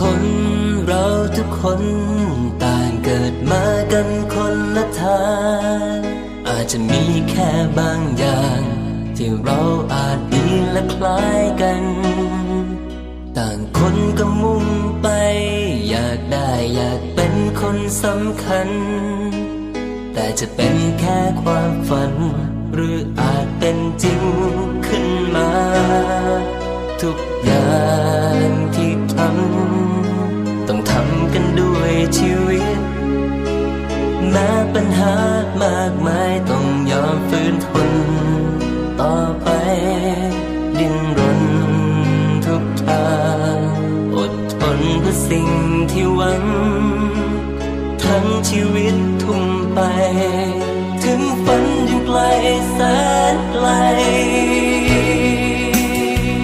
คนเราทุกคนต่างเกิดมากันคนละทาง อาจจะมีแค่บางอย่าง ที่เราอาจดีและคล้ายกัน ต่างคนก็มุ่งไป อยากได้อยากเป็นคนสำคัญ แต่จะเป็นแค่ความฝัน หรืออาจเป็นจริงขึ้นมา ทุกอย่าง ต้องทำกันด้วยชีวิต แม้ปัญหามากมายต้องยอมฝืนทน ต่อไปดิ้นรนทุกทางอดทนเพื่อสิ่งที่หวัง ทั้งชีวิตทุ่มไป ถึงฝันยังไกลแสน